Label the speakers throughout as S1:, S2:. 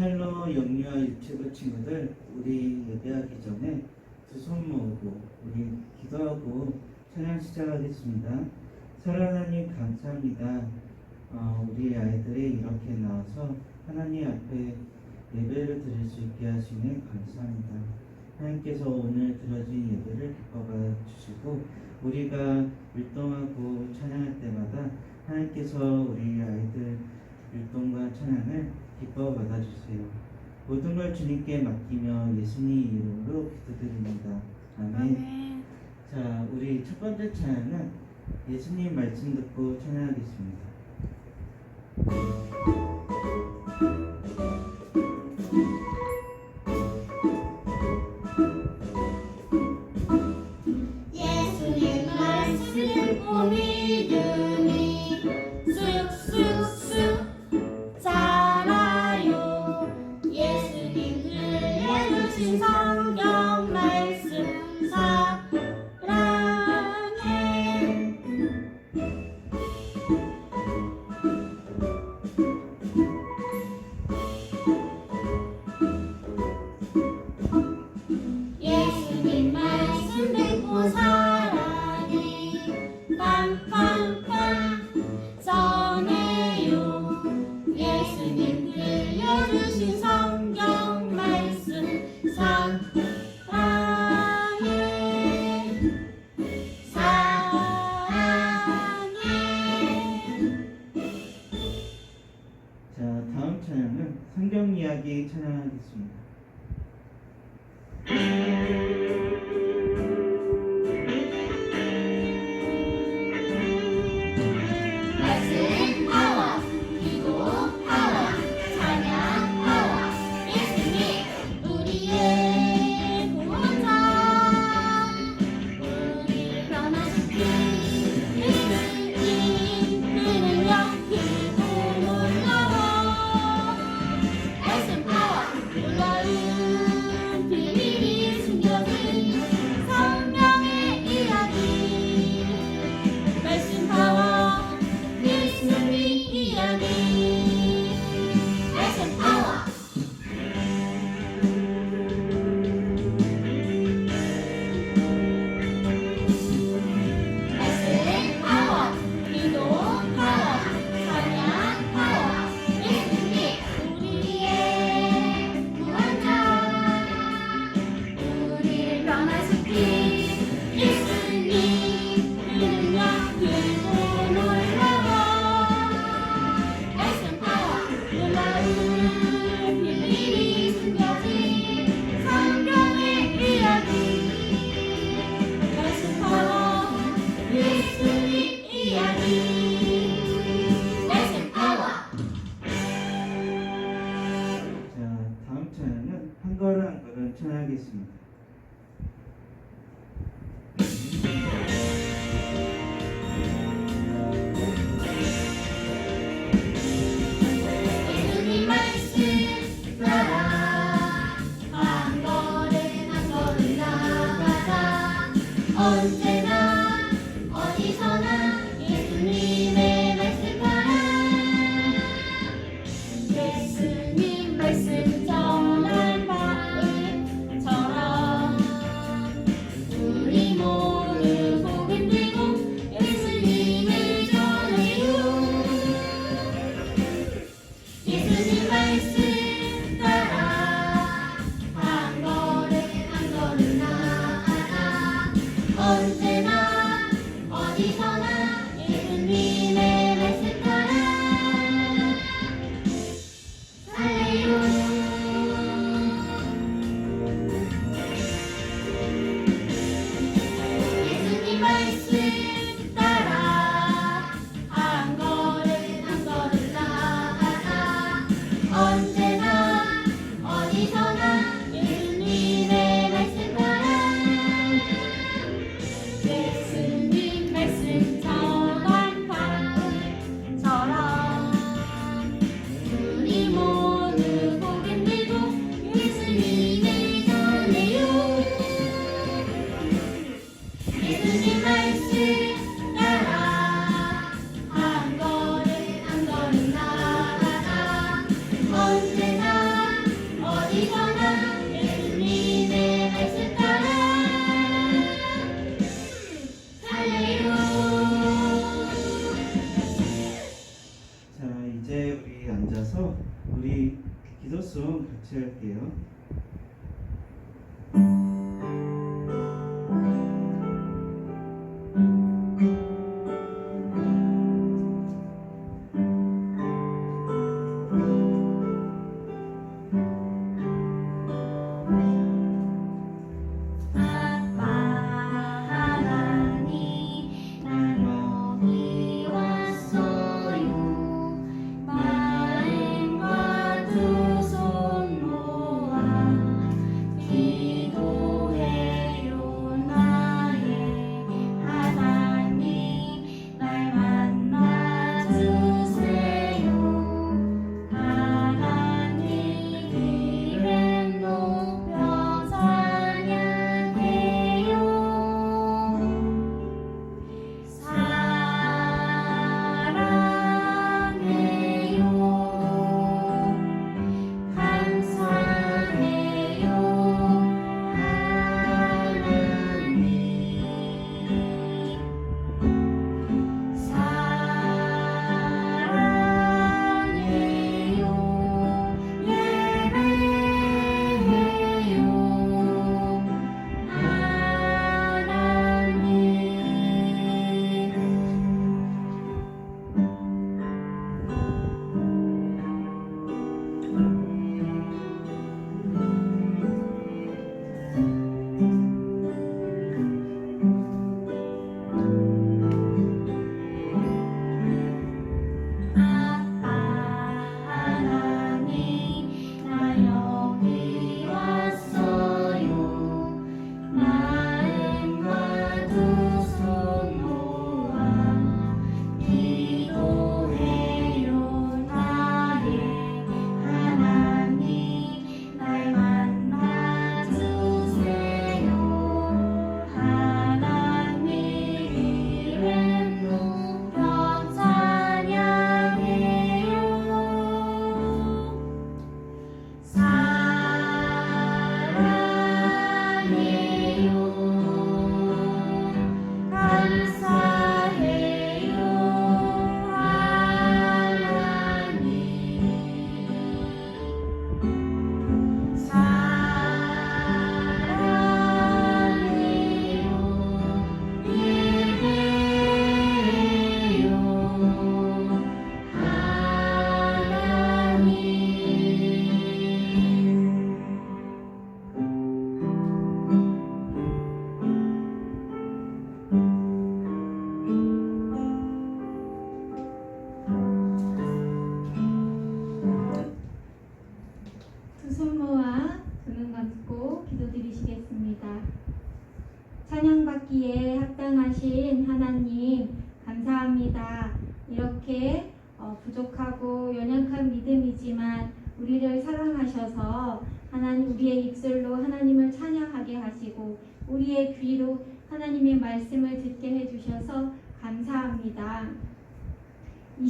S1: 스텔러 영유아 유튜브 친구들 우리 예배하기 전에 두 손 모으고 우리 기도하고 찬양 시작하겠습니다. 사랑 하나님 감사합니다. 어, 우리 아이들이 이렇게 나와서 하나님 앞에 예배를 드릴 수 있게 하시는 감사합니다. 하나님께서 오늘 들어진 예배를 기뻐가 주시고 우리가 율동하고 찬양할 때마다 하나님께서 우리 아이들 율동과 찬양을 기뻐 받아주세요. 모든 걸 주님께 맡기며 예수님 이름으로 기도드립니다. 아멘.
S2: 아멘.
S1: 자, 우리 첫 번째 찬양은 예수님 말씀 듣고 찬양하겠습니다.
S2: time.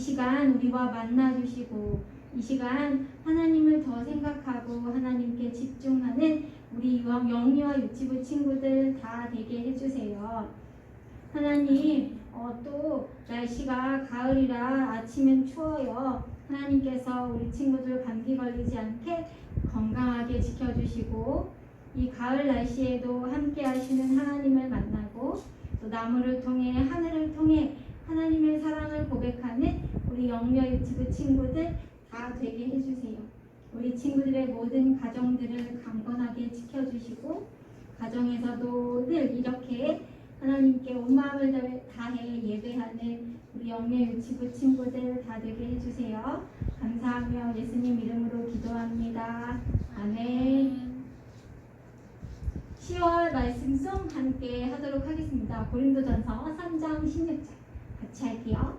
S3: 시간 우리와 만나 주시고 이 시간 하나님을 더 생각하고 하나님께 집중하는 우리 영- 영유아 유치부 친구들 다 되게 해주세요. 하나님 어, 또 날씨가 가을이라 아침엔 추워요. 하나님께서 우리 친구들 감기 걸리지 않게 건강하게 지켜주시고 이 가을 날씨에도 함께 하시는 하나님을 만나고 또 나무를 통해 하늘을 통해 하나님의 사랑을 고백하는 우리 영유아 유치부 친구들 다 되게 해주세요. 우리 친구들의 모든 가정들을 강건하게 지켜주시고 가정에서도 늘 이렇게 하나님께 온 마음을 다해 예배하는 우리 영예 유치부 친구들 다 되게 해주세요. 감사하며 예수님 이름으로 기도합니다. 아멘. 10월 말씀 송 함께 하도록 하겠습니다. 고린도전서 3장 16절 같이 할게요.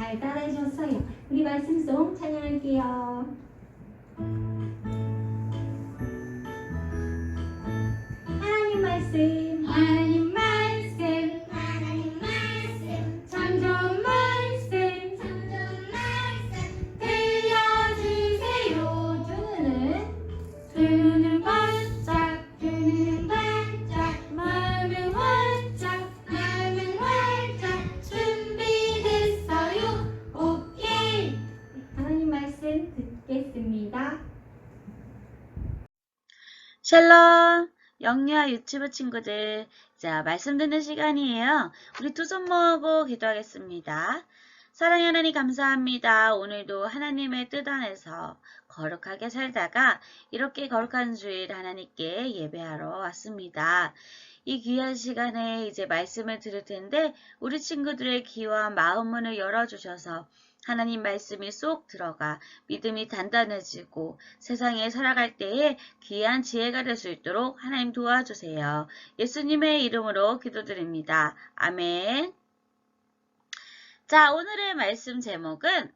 S4: 잘 따라하셨어요. 우리 말씀송 찬양할게요. 하나님 말씀, 하나님
S5: 영유아 유튜브 친구들, 자, 말씀 듣는 시간이에요. 우리 두 손 모으고 기도하겠습니다. 사랑의 하나님 감사합니다. 오늘도 하나님의 뜻 안에서 거룩하게 살다가 이렇게 거룩한 주일 하나님께 예배하러 왔습니다. 이 귀한 시간에 이제 말씀을 들을 텐데 우리 친구들의 귀와 마음 문을 열어주셔서 하나님 말씀이 쏙 들어가 믿음이 단단해지고 세상에 살아갈 때에 귀한 지혜가 될 수 있도록 하나님 도와주세요. 예수님의 이름으로 기도드립니다. 아멘. 자, 오늘의 말씀 제목은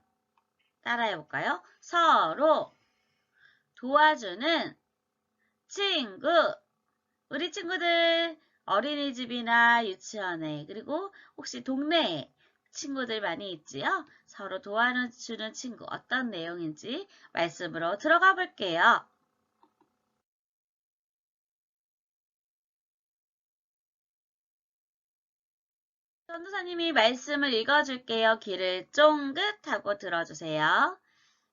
S5: 따라해 볼까요? 서로 도와주는 친구. 우리 친구들 어린이집이나 유치원에 그리고 혹시 동네에 친구들 많이 있지요? 서로 도와주는 친구 어떤 내용인지 말씀으로 들어가 볼게요. 전도사님이 말씀을 읽어줄게요. 귀를 쫑긋하고 들어주세요.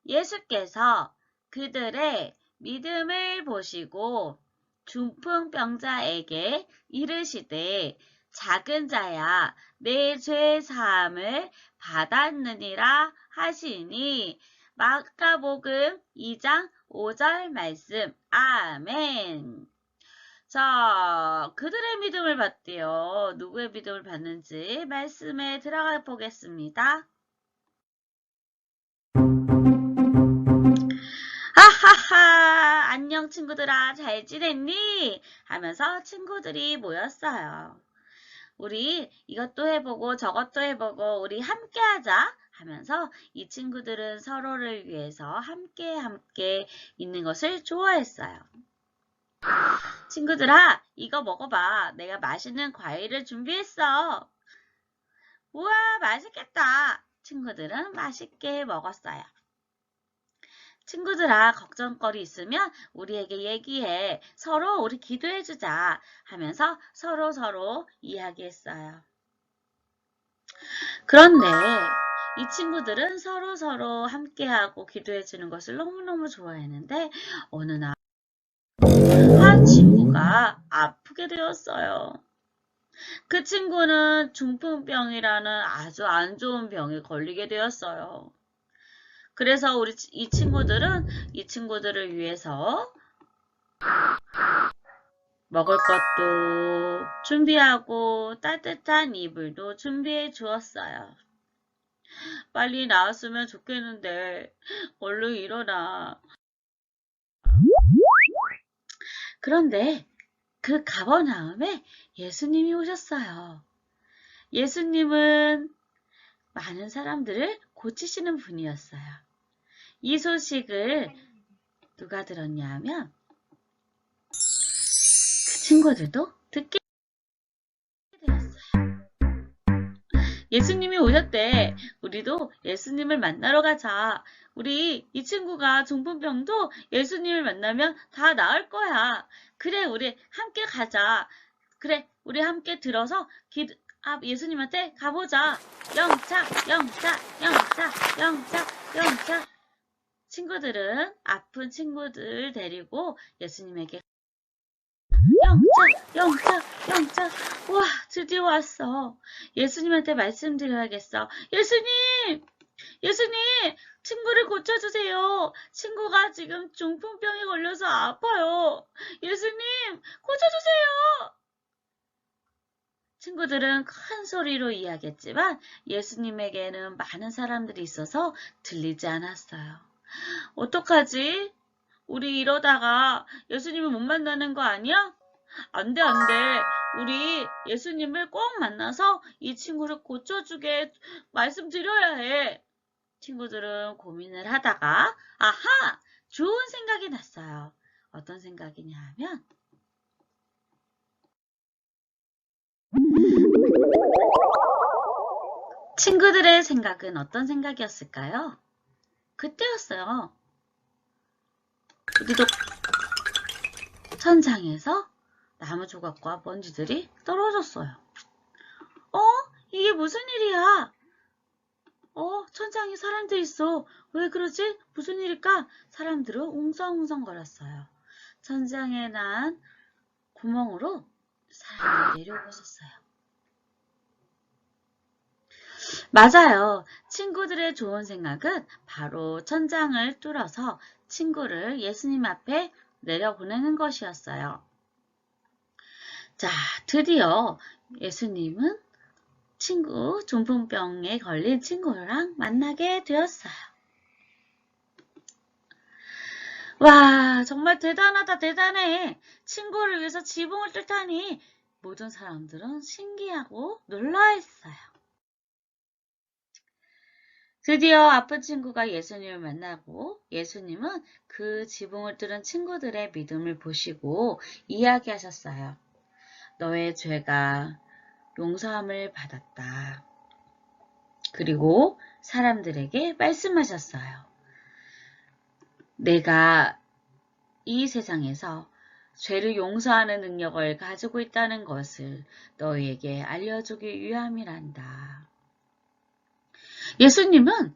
S5: 예수께서 그들의 믿음을 보시고 중풍병자에게 이르시되 작은 자야 내 죄 사함을 받았느니라 하시니 마가복음 2장 5절 말씀 아멘 자, 그들의 믿음을 받대요. 누구의 믿음을 받는지 말씀에 들어가 보겠습니다. 하하하, 안녕 친구들아, 잘 지냈니? 하면서 친구들이 모였어요. 우리 이것도 해보고 저것도 해보고 우리 함께 하자 하면서 이 친구들은 서로를 위해서 함께 함께 있는 것을 좋아했어요. 친구들아, 이거 먹어봐. 내가 맛있는 과일을 준비했어. 우와, 맛있겠다. 친구들은 맛있게 먹었어요. 친구들아, 걱정거리 있으면 우리에게 얘기해. 서로 우리 기도해주자. 하면서 서로 서로 이야기했어요. 그런데 이 친구들은 서로 서로 함께하고 기도해주는 것을 너무너무 좋아했는데 어느 날 한 친구가 아프게 되었어요. 그 친구는 중풍병이라는 아주 안 좋은 병에 걸리게 되었어요. 그래서 우리 치- 이 친구들은 이 친구들을 위해서 먹을 것도 준비하고 따뜻한 이불도 준비해 주었어요. 빨리 나았으면 좋겠는데 얼른 일어나. 그런데 그 가버나움에 예수님이 오셨어요. 예수님은 많은 사람들을 고치시는 분이었어요. 이 소식을 누가 들었냐 하면 그 친구들도 듣게 되었어요. 예수님이 오셨대. 우리도 예수님을 만나러 가자. 우리 이 친구가 중풍병도 예수님을 만나면 다 나을 거야. 그래, 우리 함께 가자. 그래, 우리 함께 들어서 기, 아, 예수님한테 가보자. 영차, 영차, 영차, 영차, 영차. 친구들은 아픈 친구들 데리고 예수님에게 영차, 영차, 영차. 와, 드디어 왔어. 예수님한테 말씀드려야겠어. 예수님! 예수님! 친구를 고쳐주세요. 친구가 지금 중풍병에 걸려서 아파요. 예수님! 고쳐주세요! 친구들은 큰 소리로 이야기했지만 예수님에게는 많은 사람들이 있어서 들리지 않았어요. 어떡하지? 우리 이러다가 예수님을 못 만나는 거 아니야? 안 돼, 안 돼. 우리 예수님을 꼭 만나서 이 친구를 고쳐주게 말씀드려야 해. 친구들은 고민을 하다가, 아하! 좋은 생각이 났어요. 어떤 생각이냐 하면, 친구들의 생각은 어떤 생각이었을까요? 그때였어요. 우리도 천장에서 나무 조각과 먼지들이 떨어졌어요. 어? 이게 무슨 일이야? 어? 천장에 사람들 있어. 왜 그러지? 무슨 일일까? 사람들은 웅성웅성거렸어요. 천장에 난 구멍으로 사람들이 내려오셨어요. 맞아요. 친구들의 좋은 생각은 바로 천장을 뚫어서 친구를 예수님 앞에 내려보내는 것이었어요. 자, 드디어 예수님은 친구, 중풍병에 걸린 친구랑 만나게 되었어요. 와, 정말 대단하다, 대단해. 친구를 위해서 지붕을 뚫다니 모든 사람들은 신기하고 놀라했어요. 드디어 아픈 친구가 예수님을 만나고 예수님은 그 지붕을 뚫은 친구들의 믿음을 보시고 이야기하셨어요. 너의 죄가 용서함을 받았다. 그리고 사람들에게 말씀하셨어요. 내가 이 세상에서 죄를 용서하는 능력을 가지고 있다는 것을 너희에게 알려주기 위함이란다. 예수님은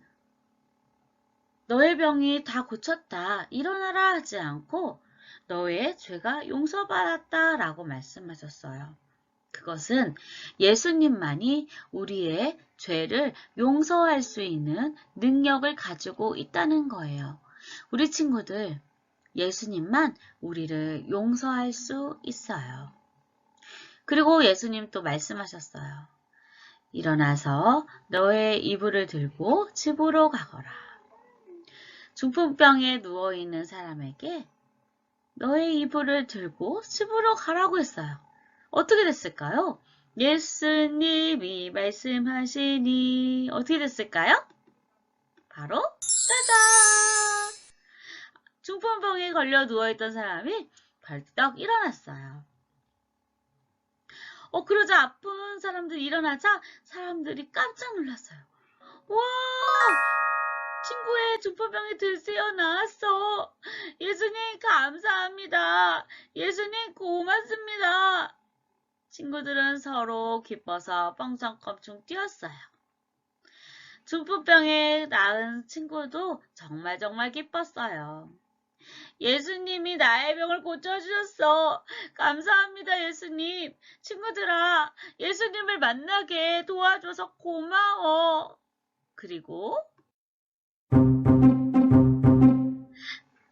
S5: 너의 병이 다 고쳤다, 일어나라 하지 않고 너의 죄가 용서받았다 라고 말씀하셨어요. 그것은 예수님만이 우리의 죄를 용서할 수 있는 능력을 가지고 있다는 거예요. 우리 친구들, 예수님만 우리를 용서할 수 있어요. 그리고 예수님 또 말씀하셨어요. 일어나서 너의 이불을 들고 집으로 가거라. 중풍병에 누워있는 사람에게 너의 이불을 들고 집으로 가라고 했어요. 어떻게 됐을까요? 예수님이 말씀하시니 어떻게 됐을까요? 바로 짜잔! 중풍병에 걸려 누워있던 사람이 벌떡 일어났어요. 어, 그러자 아픈 사람들이 일어나자 사람들이 깜짝 놀랐어요. 와! 친구의 중풍병이 드세요 나왔어. 예수님 감사합니다. 예수님 고맙습니다. 친구들은 서로 기뻐서 뻥성껑충 뛰었어요. 중풍병에 나은 친구도 정말 정말 기뻤어요. 예수님이 나의 병을 고쳐주셨어. 감사합니다, 예수님. 친구들아, 예수님을 만나게 도와줘서 고마워. 그리고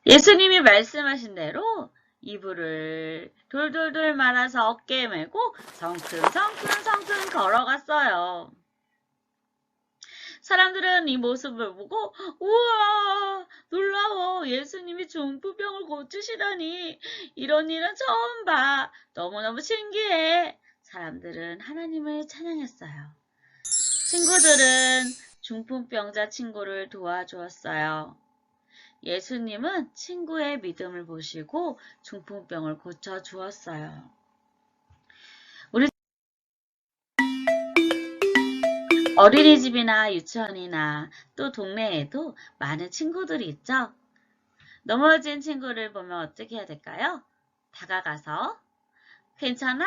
S5: 예수님이 말씀하신 대로 이불을 돌돌돌 말아서 어깨에 메고 성큼성큼성큼 걸어갔어요. 사람들은 이 모습을 보고 우와 놀라워 예수님이 중풍병을 고치시다니 이런 일은 처음 봐 너무너무 신기해 사람들은 하나님을 찬양했어요. 친구들은 중풍병자 친구를 도와주었어요. 예수님은 친구의 믿음을 보시고 중풍병을 고쳐 주었어요. 어린이집이나 유치원이나 또 동네에도 많은 친구들이 있죠. 넘어진 친구를 보면 어떻게 해야 될까요? 다가가서 괜찮아?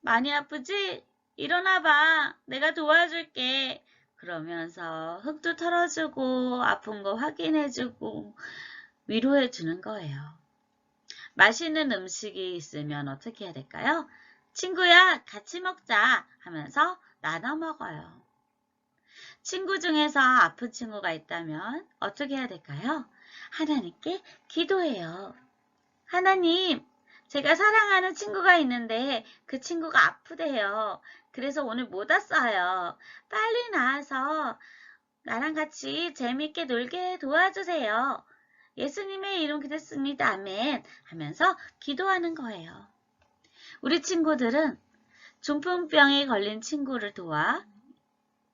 S5: 많이 아프지? 일어나 봐. 내가 도와줄게. 그러면서 흙도 털어주고 아픈 거 확인해주고 위로해주는 거예요. 맛있는 음식이 있으면 어떻게 해야 될까요? 친구야, 같이 먹자 하면서 나눠 먹어요. 친구 중에서 아픈 친구가 있다면 어떻게 해야 될까요? 하나님께 기도해요. 하나님, 제가 사랑하는 친구가 있는데 그 친구가 아프대요. 그래서 오늘 못 왔어요. 빨리 나와서 나랑 같이 재밌게 놀게 도와주세요. 예수님의 이름 기도했습니다. 아멘. 하면서 기도하는 거예요. 우리 친구들은 중풍병에 걸린 친구를 도와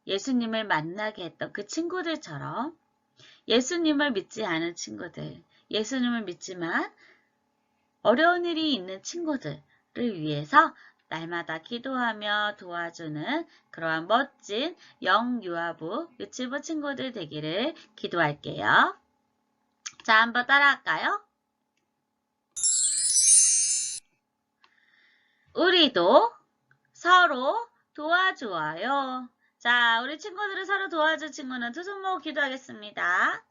S5: 예수님을 만나게 했던 그 친구들처럼 예수님을 믿지 않은 친구들, 예수님을 믿지만 어려운 일이 있는 친구들을 위해서 날마다 기도하며 도와주는 그러한 멋진 영유아부 유치부 친구들 되기를 기도할게요. 자, 한번 따라할까요? 우리도 서로 도와주어요. 자, 우리 친구들을 서로 도와줄 친구는 두 손 모으고 기도하겠습니다.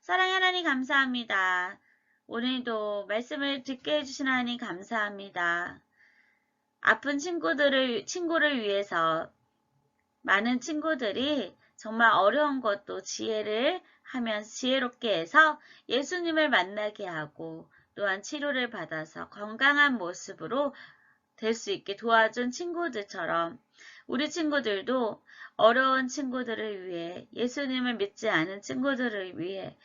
S5: 사랑의 하나님 감사합니다. 오늘도 말씀을 듣게 해주신 하나님 감사합니다. 아픈 친구들을, 친구를 위해서 많은 친구들이 정말 어려운 것도 지혜를 하면 지혜롭게 해서 예수님을 만나게 하고 또한 치료를 받아서 건강한 모습으로 될 수 있게 도와준 친구들처럼 우리 친구들도 어려운 친구들을 위해 예수님을 믿지 않은 친구들을 위해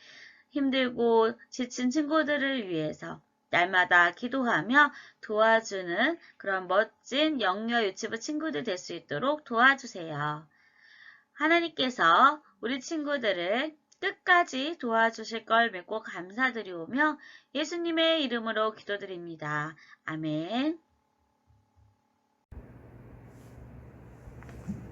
S5: 힘들고 지친 친구들을 위해서 날마다 기도하며 도와주는 그런 멋진 영유아 유치부 친구들 될 수 있도록 도와주세요. 하나님께서 우리 친구들을 끝까지 도와주실 걸 믿고 감사드리오며 예수님의 이름으로 기도드립니다. 아멘.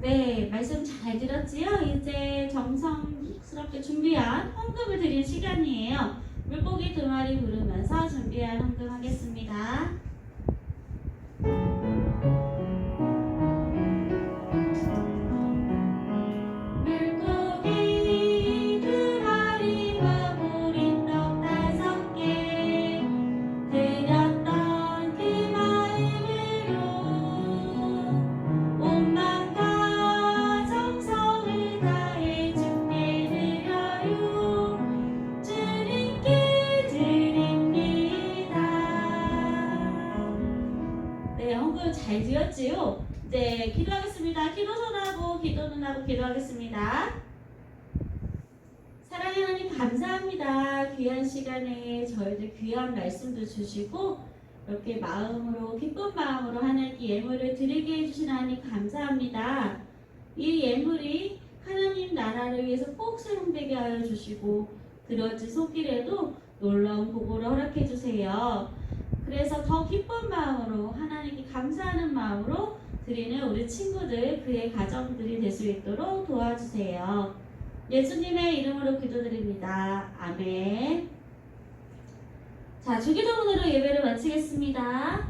S4: 네, 말씀 잘 들었지요? 이제 정성스럽게 준비한 헌금을 드릴 시간이에요. 물고기 두 마리 부르면서 준비한 헌금 하겠습니다. 예물을 드리게 해주신 하나님 감사합니다. 이 예물이 하나님 나라를 위해서 꼭 사용되게 하여 주시고 들어진 손길에도 놀라운 복으로 허락해 주세요. 그래서 더 기쁜 마음으로 하나님께 감사하는 마음으로 드리는 우리 친구들 그의 가정들이 될 수 있도록 도와주세요. 예수님의 이름으로 기도드립니다. 아멘. 자, 주기도문으로 예배를 마치겠습니다.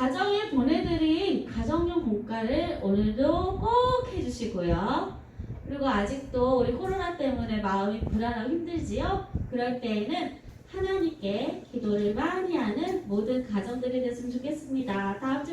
S4: 가정에 보내드린 가정용 공과를 오늘도 꼭 해주시고요. 그리고 아직도 우리 코로나 때문에 마음이 불안하고 힘들지요? 그럴 때에는 하나님께 기도를 많이 하는 모든 가정들이 됐으면 좋겠습니다. 다음